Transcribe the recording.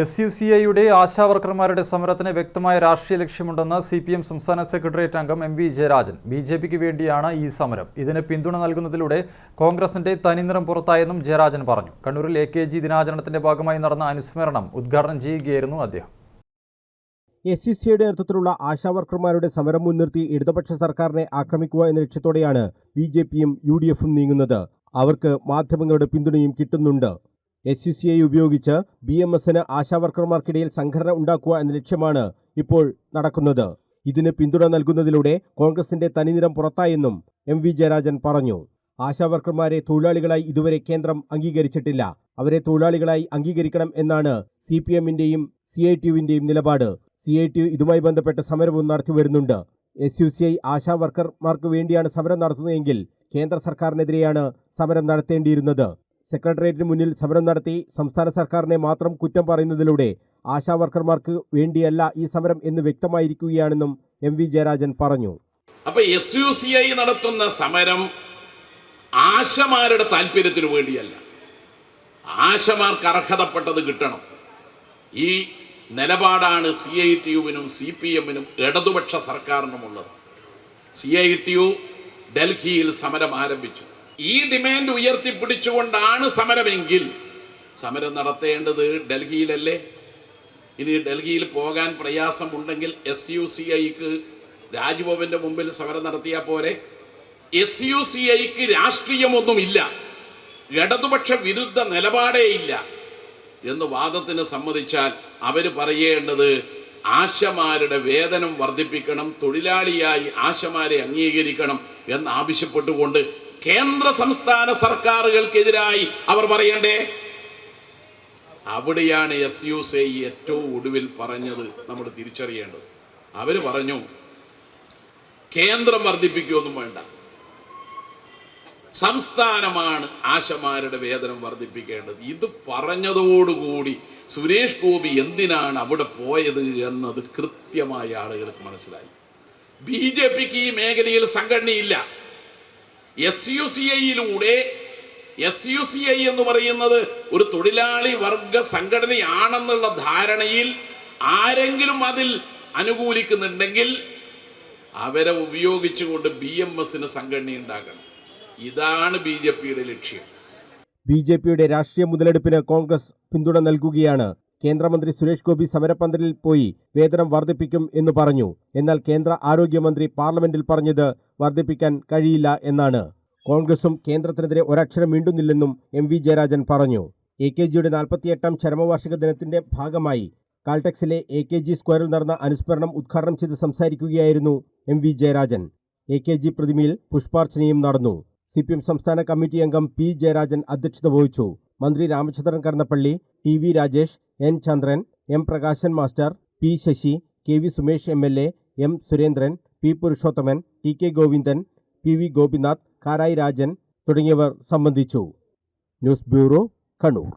S U C ഐയുടെ ആശാവർക്കർമാരുടെ സമരത്തിന് വ്യക്തമായ രാഷ്ട്രീയ ലക്ഷ്യമുണ്ടെന്ന് സി പി എം സംസ്ഥാന സെക്രട്ടേറിയറ്റ് അംഗം M V Jayarajan. B J പിക്ക് വേണ്ടിയാണ് ഈ സമരം. ഇതിന് പിന്തുണ നൽകുന്നതിലൂടെ കോൺഗ്രസിന്റെ തനിനിറം പുറത്തായെന്നും ജയരാജൻ പറഞ്ഞു. കണ്ണൂരിൽ എ കെ ജി ദിനാചരണത്തിന്റെ ഭാഗമായി നടന്ന അനുസ്മരണം ഉദ്ഘാടനം ചെയ്യുകയായിരുന്നു അദ്ദേഹം. എസ് സി സിയുടെ നേതൃത്വത്തിലുള്ള ആശാവർക്കർമാരുടെ സമരം മുൻനിർത്തി ഇടതുപക്ഷ സർക്കാരിനെ ആക്രമിക്കുക എന്ന ലക്ഷ്യത്തോടെയാണ് ബി ജെ പിയും യു ഡി എഫും നീങ്ങുന്നത്. അവർക്ക് മാധ്യമങ്ങളുടെ പിന്തുണയും കിട്ടുന്നുണ്ട്. എസ് സി സി ഐ ഉപയോഗിച്ച് ബി എം എസിന് ആശാവർക്കർമാർക്കിടയിൽ സംഘടന ഉണ്ടാക്കുക എന്ന ലക്ഷ്യമാണ് ഇപ്പോൾ നടക്കുന്നത്. ഇതിന് പിന്തുണ നൽകുന്നതിലൂടെ കോൺഗ്രസിന്റെ തനിനിറം പുറത്തായെന്നും എം വി ജയരാജൻ പറഞ്ഞു. ആശാവർക്കർമാരെ തൊഴിലാളികളായി ഇതുവരെ കേന്ദ്രം അംഗീകരിച്ചിട്ടില്ല. അവരെ തൊഴിലാളികളായി അംഗീകരിക്കണം എന്നാണ് സി പി എമ്മിന്റെയും സി ഐ ടി യുവിന്റെയും നിലപാട്. സി ഐ ടി യു ഇതുമായി ബന്ധപ്പെട്ട് സമരവും നടത്തി വരുന്നുണ്ട് എസ് യു സി ഐ ആശാവർക്കർമാർക്ക് വേണ്ടിയാണ് സമരം നടത്തുന്നതെങ്കിൽ കേന്ദ്ര സർക്കാരിനെതിരെയാണ് സമരം നടത്തേണ്ടിയിരുന്നത്. സെക്രട്ടേറിയറ്റിന് മുന്നിൽ സമരം നടത്തി സംസ്ഥാന സർക്കാരിനെ മാത്രം കുറ്റം പറയുന്നതിലൂടെ ആശാവർക്കർമാർക്ക് വേണ്ടിയല്ല ഈ സമരം എന്ന് വ്യക്തമായിരിക്കുകയാണെന്നും എം വി ജയരാജൻ പറഞ്ഞു. അപ്പൊ എസ് യു സി ഐ നടത്തുന്ന സമരം ആശമാരുടെ താല്പര്യത്തിന് വേണ്ടിയല്ല. ആശമാർക്ക് അർഹതപ്പെട്ടത് കിട്ടണം. ഈ നിലപാടാണ് സി ഐ ടി യുവിനും സി പി എമ്മിനും ഇടതുപക്ഷ സർക്കാരിനുമുള്ളത്. സി ഐ ടി യു ഡൽഹിയിൽ സമരം ആരംഭിച്ചു. ഈ ഡിമാൻഡ് ഉയർത്തിപ്പിടിച്ചുകൊണ്ടാണ് സമരമെങ്കിൽ സമരം നടത്തേണ്ടത് ഡൽഹിയിലല്ലേ? ഇനി ഡൽഹിയിൽ പോകാൻ പ്രയാസമുണ്ടെങ്കിൽ എസ് യു സി ഐക്ക് രാജ്ഭവന്റെ മുമ്പിൽ സമരം നടത്തിയാൽ പോരെ. എസ് യു സി ഐക്ക് രാഷ്ട്രീയമൊന്നുമില്ല. ഇടതുപക്ഷ വിരുദ്ധ നിലപാടേ ഇല്ല എന്ന് വാദത്തിന് സമ്മതിച്ചാൽ അവർ പറയേണ്ടത് ആശമാരുടെ വേതനം വർദ്ധിപ്പിക്കണം തൊഴിലാളിയായി ആശമാരെ അംഗീകരിക്കണം എന്ന് ആവശ്യപ്പെട്ടുകൊണ്ട് കേന്ദ്ര സംസ്ഥാന സർക്കാരുകൾക്കെതിരായി അവർ പറയണ്ടേ? അവിടെയാണ് എസ് യു സി ഏറ്റവും ഒടുവിൽ പറഞ്ഞത് നമ്മൾ തിരിച്ചറിയേണ്ടത്. അവർ പറഞ്ഞു കേന്ദ്രം വർദ്ധിപ്പിക്കുകയൊന്നും വേണ്ട. സംസ്ഥാനമാണ് ആശമാരുടെ വേതനം വർദ്ധിപ്പിക്കേണ്ടത്. ഇത് പറഞ്ഞതോടുകൂടി സുരേഷ് ഗോപി എന്തിനാണ് അവിടെ പോയത് എന്നത് കൃത്യമായ ആളുകൾക്ക് മനസ്സിലായി. ബി ജെ പിക്ക് ഈ മേഖലയിൽ സംഘടനയില്ല. എസ് യു സി ഐയിലൂടെ എസ് യു സി ഐ എന്ന് പറയുന്നത് ഒരു തൊഴിലാളി വർഗ സംഘടനയാണെന്നുള്ള ധാരണയിൽ ആരെങ്കിലും അതിൽ അനുകൂലിക്കുന്നുണ്ടെങ്കിൽ അവരെ ഉപയോഗിച്ചുകൊണ്ട് ബി എം എസിന് സംഘടന ഉണ്ടാക്കണം ഇതാണ് ബി ജെ പിയുടെ ലക്ഷ്യം. ബി ജെ പിയുടെ രാഷ്ട്രീയ മുതലെടുപ്പിന് കോൺഗ്രസ് പിന്തുണ നൽകുകയാണ് കേന്ദ്രമന്ത്രി സുരേഷ് ഗോപി സമരപന്തലിൽ പോയി വേതനം വർദ്ധിപ്പിക്കും എന്ന് പറഞ്ഞു. എന്നാൽ കേന്ദ്ര ആരോഗ്യമന്ത്രി പാർലമെന്റിൽ പറഞ്ഞത് വർദ്ധിപ്പിക്കാൻ കഴിയില്ല എന്നാണ്. കോൺഗ്രസും കേന്ദ്രത്തിനെതിരെ ഒരക്ഷരം മിണ്ടുന്നില്ലെന്നും എം വി ജയരാജൻ പറഞ്ഞു. എ കെ ജിയുടെ നാൽപ്പത്തിയെട്ടാം ചരമവാർഷിക ദിനത്തിന്റെ ഭാഗമായി കാൽടെക്സിലെ എ കെ ജി സ്ക്വയറിൽ നടന്ന അനുസ്മരണം ഉദ്ഘാടനം ചെയ്ത് സംസാരിക്കുകയായിരുന്നു M V Jayarajan. A K G പ്രതിമയിൽ പുഷ്പാർച്ചനയും നടന്നു. സി പി എം സംസ്ഥാന കമ്മിറ്റി അംഗം പി ജയരാജൻ അധ്യക്ഷത വഹിച്ചു. മന്ത്രി Ramachandran Kadannappally T V Rajesh N Chandran M Prakashan master P Sasi K V Sumesh M L A M Surendran P Purushothaman T K Govindan P V Gopinath Karayi Rajan തുടങ്ങിയവർ സംബന്ധിച്ചു. News bureau Kannur.